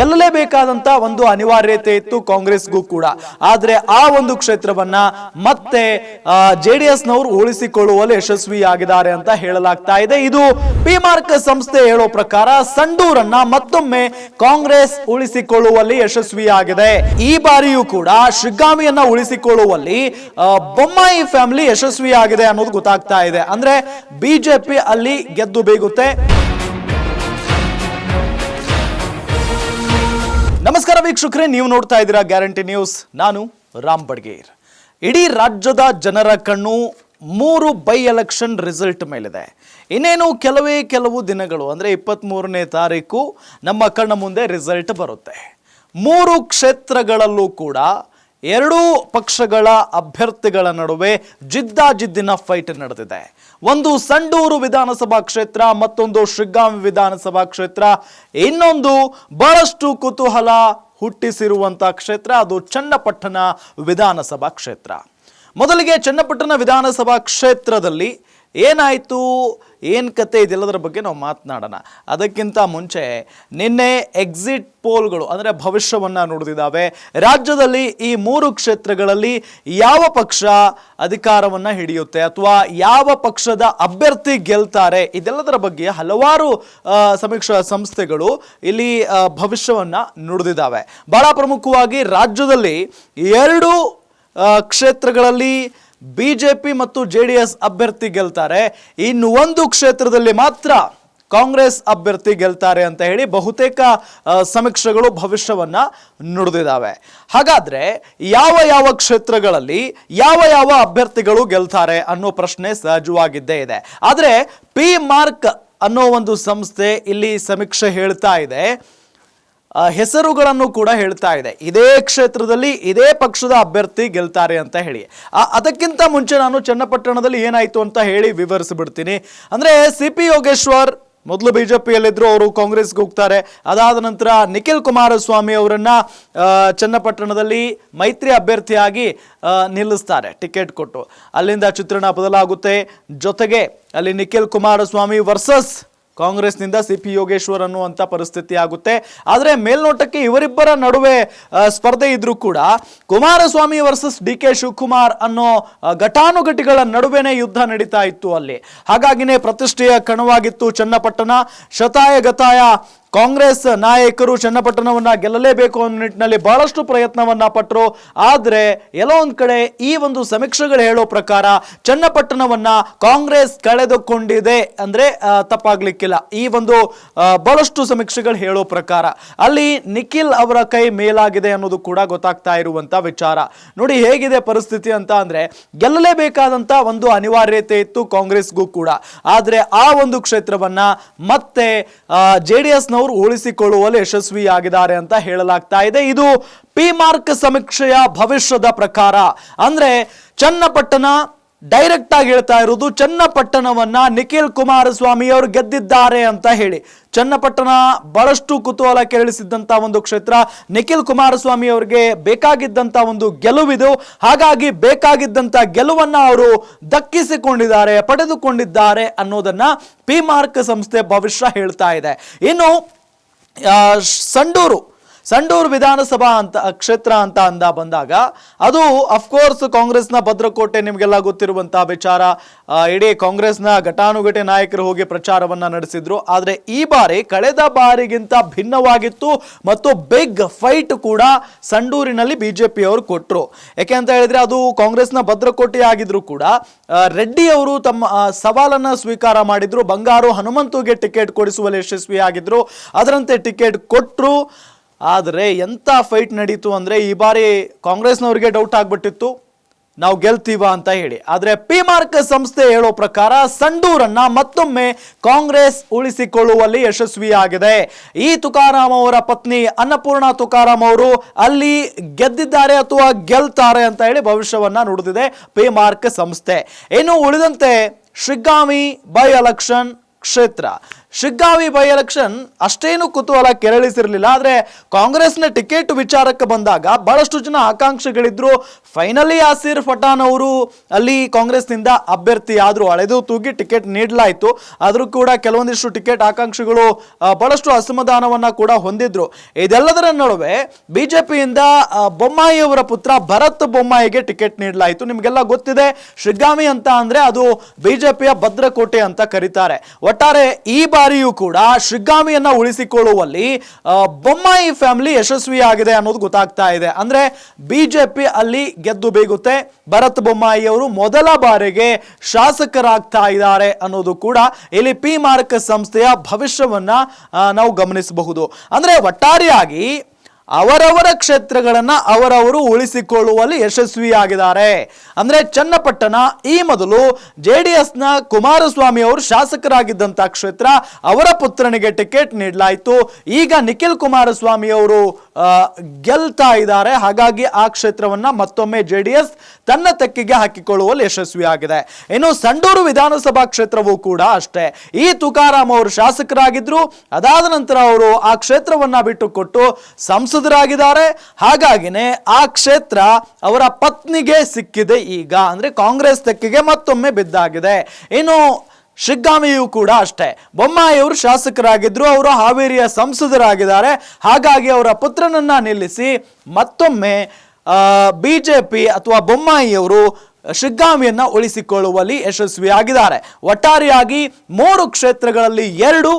ಗೆಲ್ಲಲೇಬೇಕಾದಂತ ಒಂದು ಅನಿವಾರ್ಯತೆ ಇತ್ತು ಕಾಂಗ್ರೆಸ್ಗೂ ಕೂಡ. ಆದ್ರೆ ಆ ಒಂದು ಕ್ಷೇತ್ರವನ್ನ ಮತ್ತೆ ಜೆಡಿಎಸ್ನವರು ಉಳಿಸಿಕೊಳ್ಳುವಲ್ಲಿ ಯಶಸ್ವಿಯಾಗಿದ್ದಾರೆ ಅಂತ ಹೇಳಲಾಗ್ತಾ ಇದೆ. ಇದು ಪಿ ಮಾರ್ಕ್ ಸಂಸ್ಥೆ ಹೇಳೋ ಪ್ರಕಾರ ಸಂಡೂರನ್ನ ಮತ್ತೊಮ್ಮೆ ಕಾಂಗ್ರೆಸ್ ಉಳಿಸಿಕೊಳ್ಳುವಲ್ಲಿ ಯಶಸ್ವಿಯಾಗಿದೆ. ಈ ಬಾರಿಯೂ ಕೂಡ ಶಿಗ್ಗಾಮಿಯನ್ನ ಉಳಿಸಿಕೊಳ್ಳುವಲ್ಲಿ ಬೊಮ್ಮಾಯಿ ಫ್ಯಾಮಿಲಿ ಯಶಸ್ವಿಯಾಗಿದೆ ಅನ್ನೋದು ಗೊತ್ತಾಗ್ತಾ ಇದೆ. ಅಂದ್ರೆ ಬಿಜೆಪಿ ಅಲ್ಲಿ ಗೆದ್ದು ಬೀಗುತ್ತೆ. ನಮಸ್ಕಾರ ವೀಕ್ಷಕರೇ, ನೀವು ನೋಡ್ತಾ ಇದ್ದೀರಾ ಗ್ಯಾರಂಟಿ ನ್ಯೂಸ್. ನಾನು ರಾಮ್ ಬಡ್ಗೇರ್. ಇಡೀ ರಾಜ್ಯದ ಜನರ ಕಣ್ಣು ಮೂರು ಬೈ ಎಲೆಕ್ಷನ್ ರಿಸಲ್ಟ್ ಮೇಲಿದೆ. ಇನ್ನೇನು ಕೆಲವೇ ಕೆಲವು ದಿನಗಳು, ಅಂದರೆ ಇಪ್ಪತ್ತ್ಮೂರನೇ ತಾರೀಕು ನಮ್ಮ ಕಣ್ಣ ಮುಂದೆ ರಿಸಲ್ಟ್ ಬರುತ್ತೆ. ಮೂರು ಕ್ಷೇತ್ರಗಳಲ್ಲೂ ಕೂಡ ಎರಡೂ ಪಕ್ಷಗಳ ಅಭ್ಯರ್ಥಿಗಳ ನಡುವೆ ಜಿದ್ದಾಜಿದ್ದಿನ ಫೈಟ್ ನಡೆದಿದೆ. ಒಂದು ಸಂಡೂರು ವಿಧಾನಸಭಾ ಕ್ಷೇತ್ರ, ಮತ್ತೊಂದು ಶಿಗ್ಗಾಂವಿ ವಿಧಾನಸಭಾ ಕ್ಷೇತ್ರ. ಇನ್ನೊಂದು ಬಹಳಷ್ಟು ಕುತೂಹಲ ಹುಟ್ಟಿಸಿರುವಂಥ ಕ್ಷೇತ್ರ, ಅದು ಚನ್ನಪಟ್ಟಣ ವಿಧಾನಸಭಾ ಕ್ಷೇತ್ರ. ಮೊದಲಿಗೆ ಚನ್ನಪಟ್ಟಣ ವಿಧಾನಸಭಾ ಕ್ಷೇತ್ರದಲ್ಲಿ ಏನಾಯಿತು? ಏನು ಕತೆ ಇದೆಲ್ಲದರ ಬಗ್ಗೆ ನಾವು ಮಾತನಾಡೋಣ. ಅದಕ್ಕಿಂತ ಮುಂಚೆ ನಿನ್ನೆ ಎಕ್ಸಿಟ್ ಪೋಲ್ಗಳು ಅಂದರೆ ಭವಿಷ್ಯವನ್ನು ನೋಡಿದಿದ್ದಾವೆ. ರಾಜ್ಯದಲ್ಲಿ ಈ ಮೂರು ಕ್ಷೇತ್ರಗಳಲ್ಲಿ ಯಾವ ಪಕ್ಷ ಅಧಿಕಾರವನ್ನು ಹಿಡಿಯುತ್ತೆ ಅಥವಾ ಯಾವ ಪಕ್ಷದ ಅಭ್ಯರ್ಥಿ ಗೆಲ್ತಾರೆ? ಇದೆಲ್ಲದರ ಬಗ್ಗೆ ಹಲವಾರು ಸಮೀಕ್ಷಾ ಸಂಸ್ಥೆಗಳು ಇಲ್ಲಿ ಭವಿಷ್ಯವನ್ನು ನುಡಿದಿದ್ದಾವೆ. ಬಹಳ ಪ್ರಮುಖವಾಗಿ ರಾಜ್ಯದಲ್ಲಿ ಎರಡು ಕ್ಷೇತ್ರಗಳಲ್ಲಿ ಬಿ ಜೆ ಪಿ ಮತ್ತು ಜೆ ಡಿ ಎಸ್ ಅಭ್ಯರ್ಥಿ ಗೆಲ್ತಾರೆ. ಇನ್ನು ಒಂದು ಕ್ಷೇತ್ರದಲ್ಲಿ ಮಾತ್ರ ಕಾಂಗ್ರೆಸ್ ಅಭ್ಯರ್ಥಿ ಗೆಲ್ತಾರೆ ಅಂತ ಹೇಳಿ ಬಹುತೇಕ ಸಮೀಕ್ಷೆಗಳು ಭವಿಷ್ಯವನ್ನ ನುಡಿದಿದ್ದಾವೆ. ಹಾಗಾದ್ರೆ ಯಾವ ಯಾವ ಕ್ಷೇತ್ರಗಳಲ್ಲಿ ಯಾವ ಯಾವ ಅಭ್ಯರ್ಥಿಗಳು ಗೆಲ್ತಾರೆ ಅನ್ನೋ ಪ್ರಶ್ನೆ ಸಹಜವಾಗಿದ್ದೇ ಇದೆ. ಆದರೆ ಪಿ ಮಾರ್ಕ್ ಅನ್ನೋ ಒಂದು ಸಂಸ್ಥೆ ಇಲ್ಲಿ ಸಮೀಕ್ಷೆ ಹೇಳ್ತಾ ಇದೆ. ಹೆಸರುಗಳನ್ನು ಕೂಡ ಹೇಳ್ತಾ ಇದೆ. ಇದೇ ಕ್ಷೇತ್ರದಲ್ಲಿ ಇದೇ ಪಕ್ಷದ ಅಭ್ಯರ್ಥಿ ಗೆಲ್ತಾರೆ ಅಂತ ಹೇಳಿ. ಅದಕ್ಕಿಂತ ಮುಂಚೆ ನಾನು ಚನ್ನಪಟ್ಟಣದಲ್ಲಿ ಏನಾಯಿತು ಅಂತ ಹೇಳಿ ವಿವರಿಸಿಬಿಡ್ತೀನಿ. ಅಂದರೆ ಸಿ ಪಿ ಯೋಗೇಶ್ವರ್, ಮೊದಲು ಬಿ ಜೆ ಪಿಯಲ್ಲಿದ್ದರು ಅವರು ಕಾಂಗ್ರೆಸ್ಗೆ ಹೋಗ್ತಾರೆ. ಅದಾದ ನಂತರ ನಿಖಿಲ್ ಕುಮಾರಸ್ವಾಮಿ ಅವರನ್ನು ಚನ್ನಪಟ್ಟಣದಲ್ಲಿ ಮೈತ್ರಿ ಅಭ್ಯರ್ಥಿಯಾಗಿ ನಿಲ್ಲಿಸ್ತಾರೆ, ಟಿಕೆಟ್ ಕೊಟ್ಟು. ಅಲ್ಲಿಂದ ಚಿತ್ರಣ ಬದಲಾಗುತ್ತೆ. ಜೊತೆಗೆ ಅಲ್ಲಿ ನಿಖಿಲ್ ಕುಮಾರಸ್ವಾಮಿ ವರ್ಸಸ್ ಕಾಂಗ್ರೆಸ್ನಿಂದ ಸಿ ಪಿ ಯೋಗೇಶ್ವರ್ ಅನ್ನುವಂಥ ಪರಿಸ್ಥಿತಿ ಆಗುತ್ತೆ. ಆದರೆ ಮೇಲ್ನೋಟಕ್ಕೆ ಇವರಿಬ್ಬರ ನಡುವೆ ಸ್ಪರ್ಧೆ ಇದ್ರೂ ಕೂಡ Kumaraswamy versus D K Shivakumar ಅನ್ನೋ ಘಟಾನುಘಟಿಗಳ ನಡುವೆನೇ ಯುದ್ಧ ನಡೀತಾ ಇತ್ತು ಅಲ್ಲಿ. ಹಾಗಾಗಿನೇ ಪ್ರತಿಷ್ಠೆಯ ಕಣವಾಗಿತ್ತು ಚನ್ನಪಟ್ಟಣ. ಶತಾಯ ಗತಾಯ ಕಾಂಗ್ರೆಸ್ ನಾಯಕರು ಚನ್ನಪಟ್ಟಣವನ್ನು ಗೆಲ್ಲಲೇಬೇಕು ಅನ್ನೋ ನಿಟ್ಟಿನಲ್ಲಿ ಬಹಳಷ್ಟು ಪ್ರಯತ್ನವನ್ನ ಪಟ್ಟರು ಆದರೆ ಎಲ್ಲೋ ಒಂದ್ ಕಡೆ ಈ ಒಂದು ಸಮೀಕ್ಷೆಗಳು ಹೇಳೋ ಪ್ರಕಾರ ಚನ್ನಪಟ್ಟಣವನ್ನು ಕಾಂಗ್ರೆಸ್ ಕಳೆದುಕೊಂಡಿದೆ ಅಂದ್ರೆ ತಪ್ಪಾಗಲಿಕ್ಕಿಲ್ಲ. ಈ ಒಂದು ಬಹಳಷ್ಟು ಸಮೀಕ್ಷೆಗಳು ಹೇಳೋ ಪ್ರಕಾರ ಅಲ್ಲಿ ನಿಖಿಲ್ ಅವರ ಕೈ ಮೇಲಾಗಿದೆ ಅನ್ನೋದು ಕೂಡ ಗೊತ್ತಾಗ್ತಾ ಇರುವಂಥ ವಿಚಾರ. ನೋಡಿ ಹೇಗಿದೆ ಪರಿಸ್ಥಿತಿ ಅಂತ ಅಂದ್ರೆ, ಗೆಲ್ಲಲೇಬೇಕಾದಂತ ಒಂದು ಅನಿವಾರ್ಯತೆ ಇತ್ತು ಕಾಂಗ್ರೆಸ್ಗೂ ಕೂಡ. ಆದರೆ ಆ ಒಂದು ಕ್ಷೇತ್ರವನ್ನ ಮತ್ತೆ ಜೆ ಎಸ್ನವರು ಉಳಿಸಿಕೊಳ್ಳುವಲ್ಲಿ ಯಶಸ್ವಿಯಾಗಿದ್ದಾರೆ ಅಂತ ಹೇಳಲಾಗ್ತಾ ಇದೆ. ಇದು ಪಿ ಮಾರ್ಕ್ ಸಮೀಕ್ಷೆಯ ಭವಿಷ್ಯದ ಪ್ರಕಾರ. ಅಂದ್ರೆ ಚನ್ನಪಟ್ಟಣ ಡೈರೆಕ್ಟ್ ಆಗಿ ಹೇಳ್ತಾ ಇರೋದು ಚನ್ನಪಟ್ಟಣವನ್ನ ನಿಖಿಲ್ ಕುಮಾರಸ್ವಾಮಿ ಅವರು ಗೆದ್ದಿದ್ದಾರೆ ಅಂತ ಹೇಳಿ. ಚನ್ನಪಟ್ಟಣ ಬಹಳಷ್ಟು ಕುತೂಹಲ ಕೆರಳಿಸಿದ್ದಂತ ಒಂದು ಕ್ಷೇತ್ರ, ನಿಖಿಲ್ ಕುಮಾರಸ್ವಾಮಿ ಅವರಿಗೆ ಬೇಕಾಗಿದ್ದಂತ ಒಂದು ಗೆಲುವಿದು. ಹಾಗಾಗಿ ಬೇಕಾಗಿದ್ದಂತ ಗೆಲುವನ್ನ ಅವರು ದಕ್ಕಿಸಿಕೊಂಡಿದ್ದಾರೆ, ಪಡೆದುಕೊಂಡಿದ್ದಾರೆ ಅನ್ನೋದನ್ನ ಪಿ ಮಾರ್ಕ್ ಸಂಸ್ಥೆ ಭವಿಷ್ಯ ಹೇಳ್ತಾ ಇದೆ. ಇನ್ನು ಸಂಡೂರು ಸಂಡೂರು ವಿಧಾನಸಭಾ ಅಂತ, ಕ್ಷೇತ್ರ ಅಂತ ಅಂದ ಬಂದಾಗ, ಅದು ಅಫ್ಕೋರ್ಸ್ ಕಾಂಗ್ರೆಸ್ನ ಭದ್ರಕೋಟೆ ನಿಮಗೆಲ್ಲ ಗೊತ್ತಿರುವಂತಹ ವಿಚಾರ. ಇಡೀ ಕಾಂಗ್ರೆಸ್ನ ಘಟಾನುಘಟಿ ನಾಯಕರು ಹೋಗಿ ಪ್ರಚಾರವನ್ನ ನಡೆಸಿದ್ರು. ಆದರೆ ಈ ಬಾರಿ ಕಳೆದ ಬಾರಿಗಿಂತ ಭಿನ್ನವಾಗಿತ್ತು ಮತ್ತು ಬಿಗ್ ಫೈಟ್ ಕೂಡ ಸಂಡೂರಿನಲ್ಲಿ ಬಿಜೆಪಿ ಅವರು ಕೊಟ್ಟರು ಯಾಕೆ ಅಂತ ಹೇಳಿದ್ರೆ ಅದು ಕಾಂಗ್ರೆಸ್ನ ಭದ್ರಕೋಟೆ ಆಗಿದ್ರು ಕೂಡ ರೆಡ್ಡಿ ಅವರು ತಮ್ಮ ಸವಾಲನ್ನ ಸ್ವೀಕಾರ ಮಾಡಿದ್ರು. ಬಂಗಾರು ಹನುಮಂತುಗೆ ಟಿಕೆಟ್ ಕೊಡಿಸುವಲ್ಲಿ ಯಶಸ್ವಿಯಾಗಿದ್ರು. ಅದರಂತೆ ಟಿಕೆಟ್ ಕೊಟ್ಟರು ಆದರೆ ಎಂಥ ಫೈಟ್ ನಡೀತು ಅಂದರೆ ಈ ಬಾರಿ ಕಾಂಗ್ರೆಸ್ನವರಿಗೆ ಡೌಟ್ ಆಗಿಬಿಟ್ಟಿತ್ತು. ನಾವು ಗೆಲ್ತೀವ ಅಂತ ಹೇಳಿ. ಆದರೆ ಪಿ ಮಾರ್ಕ್ ಸಂಸ್ಥೆ ಹೇಳೋ ಪ್ರಕಾರ ಸಂಡೂರನ್ನ ಮತ್ತೊಮ್ಮೆ ಕಾಂಗ್ರೆಸ್ ಉಳಿಸಿಕೊಳ್ಳುವಲ್ಲಿ ಯಶಸ್ವಿಯಾಗಿದೆ. ಈ ತುಕಾರಾಮ್ ಅವರ ಪತ್ನಿ ಅನ್ನಪೂರ್ಣ ತುಕಾರಾಮ್ ಅವರು ಅಲ್ಲಿ ಗೆದ್ದಿದ್ದಾರೆ ಅಥವಾ ಗೆಲ್ತಾರೆ ಅಂತ ಹೇಳಿ ಭವಿಷ್ಯವನ್ನ ನುಡಿದಿದೆ ಪಿ ಮಾರ್ಕ್ ಸಂಸ್ಥೆ. ಇನ್ನು ಉಳಿದಂತೆ ಶಿಗ್ಗಾಮಿ ಬೈ ಎಲೆಕ್ಷನ್, ಕ್ಷೇತ್ರ. ಶಿಗ್ಗಾವಿ ಬೈ ಎಲೆಕ್ಷನ್ ಅಷ್ಟೇನು ಕುತೂಹಲ ಕೆರಳಿಸಿರಲಿಲ್ಲ, ಆದರೆ ಕಾಂಗ್ರೆಸ್ನ ಟಿಕೆಟ್ ವಿಚಾರಕ್ಕೆ ಬಂದಾಗ ಬಹಳಷ್ಟು ಜನ ಆಕಾಂಕ್ಷಿಗಳಿದ್ರು. ಫೈನಲಿ ಆಸಿರ್ ಫಟಾನ್ ಅವರು ಅಲ್ಲಿ ಕಾಂಗ್ರೆಸ್ನಿಂದ ಅಭ್ಯರ್ಥಿ ಆದರೂ ಅಳೆದು ತೂಗಿ ಟಿಕೆಟ್ ನೀಡಲಾಯಿತು. ಆದರೂ ಕೂಡ ಕೆಲವೊಂದಿಷ್ಟು ಟಿಕೆಟ್ ಆಕಾಂಕ್ಷಿಗಳು ಬಹಳಷ್ಟು ಅಸಮಾಧಾನವನ್ನ ಕೂಡ ಹೊಂದಿದ್ರು. ಇದೆಲ್ಲದರ ನಡುವೆ ಬಿಜೆಪಿಯಿಂದ ಬೊಮ್ಮಾಯಿ ಬೊಮ್ಮಾಯಿಯವರ ಪುತ್ರ ಭರತ್ ಬೊಮ್ಮಾಯಿಗೆ ಟಿಕೆಟ್ ನೀಡಲಾಯಿತು. ನಿಮಗೆಲ್ಲ ಗೊತ್ತಿದೆ ಶಿಗ್ಗಾಮಿ ಅಂತ ಅಂದ್ರೆ ಅದು ಬಿಜೆಪಿಯ ಭದ್ರಕೋಟೆ ಅಂತ ಕರೀತಾರೆ. ಒಟ್ಟಾರೆ ಈ ಬಾರಿಯೂ ಕೂಡ ಶಿಗ್ಗಾಮಿಯನ್ನ ಉಳಿಸಿಕೊಳ್ಳುವಲ್ಲಿ ಬೊಮ್ಮಾಯಿ ಫ್ಯಾಮಿಲಿ ಯಶಸ್ವಿಯಾಗಿದೆ ಅನ್ನೋದು ಗೊತ್ತಾಗ್ತಾ ಇದೆ. ಅಂದ್ರೆ ಬಿಜೆಪಿ ಅಲ್ಲಿ ಗೆದ್ದು ಬೀಗುತ್ತೆ, ಭರತ್ ಬೊಮ್ಮಾಯಿ ಅವರು ಮೊದಲ ಬಾರಿಗೆ ಶಾಸಕರಾಗ್ತಾ ಇದ್ದಾರೆ ಅನ್ನೋದು ಕೂಡ ಇಲ್ಲಿ ಪಿ ಮಾರ್ಕ್ ಸಂಸ್ಥೆಯ ಭವಿಷ್ಯವನ್ನ ನಾವು ಗಮನಿಸಬಹುದು. ಅಂದ್ರೆ ಒಟ್ಟಾರೆಯಾಗಿ ಅವರವರ ಕ್ಷೇತ್ರಗಳನ್ನು ಅವರವರು ಉಳಿಸಿಕೊಳ್ಳುವಲ್ಲಿ ಯಶಸ್ವಿಯಾಗಿದ್ದಾರೆ. ಅಂದರೆ ಚನ್ನಪಟ್ಟಣ ಈ ಮೊದಲು ಜೆ ಡಿ ಎಸ್ನ ಕುಮಾರಸ್ವಾಮಿ ಅವರು ಶಾಸಕರಾಗಿದ್ದಂಥ ಕ್ಷೇತ್ರ ಅವರ ಪುತ್ರನಿಗೆ ಟಿಕೆಟ್ ನೀಡಲಾಯಿತು. ಈಗ ನಿಖಿಲ್ ಕುಮಾರಸ್ವಾಮಿ ಅವರು ಗೆಲ್ತಾ ಇದ್ದಾರೆ. ಹಾಗಾಗಿ ಆ ಕ್ಷೇತ್ರವನ್ನ ಮತ್ತೊಮ್ಮೆ ಜೆ ಡಿ ಎಸ್ ತನ್ನ ತೆಕ್ಕಿಗೆ ಹಾಕಿಕೊಳ್ಳುವಲ್ಲಿ ಯಶಸ್ವಿಯಾಗಿದೆ. ಇನ್ನು ಸಂಡೂರು ವಿಧಾನಸಭಾ ಕ್ಷೇತ್ರವೂ ಕೂಡ ಅಷ್ಟೇ. ಈ ತುಕಾರಾಮ್ ಅವರು ಶಾಸಕರಾಗಿದ್ದರು ಅದಾದ ನಂತರ ಅವರು ಆ ಕ್ಷೇತ್ರವನ್ನ ಬಿಟ್ಟುಕೊಟ್ಟು ಸಂಸದರಾಗಿದ್ದಾರೆ. ಹಾಗಾಗಿನೇ ಆ ಕ್ಷೇತ್ರ ಅವರ ಪತ್ನಿಗೆ ಸಿಕ್ಕಿದೆ ಈಗ. ಅಂದ್ರೆ ಕಾಂಗ್ರೆಸ್ ತೆಕ್ಕಿಗೆ ಮತ್ತೊಮ್ಮೆ ಬಿದ್ದಾಗಿದೆ. ಇನ್ನು ಶಿಗ್ಗಾಮಿಯು ಕೂಡ ಅಷ್ಟೇ. ಬೊಮ್ಮಾಯಿಯವರು ಶಾಸಕರಾಗಿದ್ದರು ಅವರು ಹಾವೇರಿಯ ಸಂಸದರಾಗಿದ್ದಾರೆ. ಹಾಗಾಗಿ ಅವರ ಪುತ್ರನನ್ನ ನಿಲ್ಲಿಸಿ ಮತ್ತೊಮ್ಮೆ ಬಿಜೆಪಿ ಅಥವಾ ಬೊಮ್ಮಾಯಿಯವರು ಶಿಗ್ಗಾಮಿಯನ್ನು ಉಳಿಸಿಕೊಳ್ಳುವಲ್ಲಿ ಯಶಸ್ವಿಯಾಗಿದ್ದಾರೆ. ಒಟ್ಟಾರೆಯಾಗಿ ಮೂರು ಕ್ಷೇತ್ರಗಳಲ್ಲಿ ಎರಡು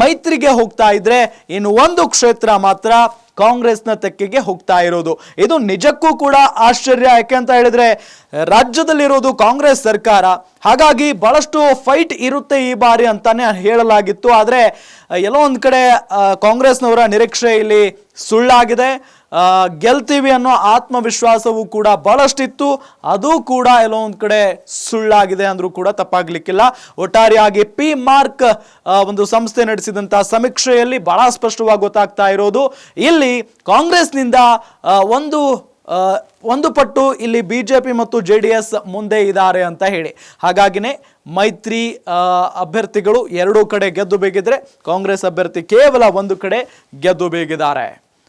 ಮೈತ್ರಿಗೆ ಹೋಗ್ತಾ ಇದ್ರೆ ಇನ್ನು ಒಂದು ಕ್ಷೇತ್ರ ಮಾತ್ರ ಕಾಂಗ್ರೆಸ್ನ ತೆಕ್ಕೆಗೆ ಹೋಗ್ತಾ ಇರೋದು. ಇದು ನಿಜಕ್ಕೂ ಕೂಡ ಆಶ್ಚರ್ಯ. ಯಾಕೆ ಅಂತ ಹೇಳಿದ್ರೆ, ರಾಜ್ಯದಲ್ಲಿರೋದು ಕಾಂಗ್ರೆಸ್ ಸರ್ಕಾರ. ಹಾಗಾಗಿ ಬಹಳಷ್ಟು ಫೈಟ್ ಇರುತ್ತೆ ಈ ಬಾರಿ ಅಂತಾನೆ ಹೇಳಲಾಗಿತ್ತು. ಆದರೆ ಎಲ್ಲೋ ಒಂದು ಕಡೆ ಕಾಂಗ್ರೆಸ್ನವರ ನಿರೀಕ್ಷೆ ಇಲ್ಲಿ ಸುಳ್ಳಾಗಿದೆ. ಗೆಲ್ತೀವಿ ಅನ್ನೋ ಆತ್ಮವಿಶ್ವಾಸವೂ ಕೂಡ ಬಹಳಷ್ಟಿತ್ತು. ಅದು ಕೂಡ ಎಲ್ಲೋ ಒಂದು ಕಡೆ ಸುಳ್ಳಾಗಿದೆ ಅಂದರೂ ಕೂಡ ತಪ್ಪಾಗಲಿಕ್ಕಿಲ್ಲ. ಒಟ್ಟಾರೆಯಾಗಿ ಪಿ ಮಾರ್ಕ್ ಒಂದು ಸಂಸ್ಥೆ ನಡೆಸಿದಂಥ ಸಮೀಕ್ಷೆಯಲ್ಲಿ ಬಹಳ ಸ್ಪಷ್ಟವಾಗಿ ಗೊತ್ತಾಗ್ತಾ ಇರೋದು. ಇಲ್ಲಿ ಕಾಂಗ್ರೆಸ್ನಿಂದ ಒಂದು ಒಂದು ಪಟ್ಟು ಇಲ್ಲಿ ಬಿ ಜೆ ಪಿ ಮತ್ತು ಜೆ ಡಿ ಎಸ್ ಮುಂದೆ ಇದ್ದಾರೆ ಅಂತ ಹೇಳಿ. ಹಾಗಾಗಿನೇ ಮೈತ್ರಿ ಅಭ್ಯರ್ಥಿಗಳು ಎರಡೂ ಕಡೆ ಗೆದ್ದು ಬೇಗಿದ್ರೆ ಕಾಂಗ್ರೆಸ್ ಅಭ್ಯರ್ಥಿ ಕೇವಲ ಒಂದು ಕಡೆ ಗೆದ್ದು ಬೇಗಿದ್ದಾರೆ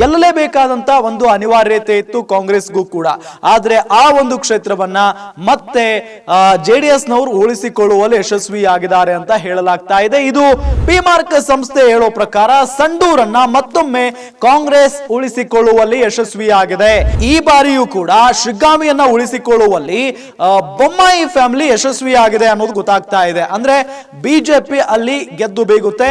ಗೆಲ್ಲಲೇಬೇಕಾದಂತ ಒಂದು ಅನಿವಾರ್ಯತೆ ಇತ್ತು ಕಾಂಗ್ರೆಸ್ಗೂ ಕೂಡ. ಆದ್ರೆ ಆ ಒಂದು ಕ್ಷೇತ್ರವನ್ನ ಮತ್ತೆ ಜೆ ಡಿ ಎಸ್ ನವರು ಉಳಿಸಿಕೊಳ್ಳುವಲ್ಲಿ ಯಶಸ್ವಿಯಾಗಿದ್ದಾರೆ ಅಂತ ಹೇಳಲಾಗ್ತಾ ಇದೆ. ಇದು ಪಿ ಮಾರ್ಕ್ ಸಂಸ್ಥೆ ಹೇಳೋ ಪ್ರಕಾರ ಸಂಡೂರನ್ನ ಮತ್ತೊಮ್ಮೆ ಕಾಂಗ್ರೆಸ್ ಉಳಿಸಿಕೊಳ್ಳುವಲ್ಲಿ ಯಶಸ್ವಿಯಾಗಿದೆ. ಈ ಬಾರಿಯೂ ಕೂಡ ಶಿಗ್ಗಾಮಿಯನ್ನ ಉಳಿಸಿಕೊಳ್ಳುವಲ್ಲಿ ಬೊಮ್ಮಾಯಿ ಫ್ಯಾಮಿಲಿ ಯಶಸ್ವಿಯಾಗಿದೆ ಅನ್ನೋದು ಗೊತ್ತಾಗ್ತಾ ಇದೆ. ಅಂದ್ರೆ ಬಿಜೆಪಿ ಅಲ್ಲಿ ಗೆದ್ದು ಬೀಗುತ್ತೆ.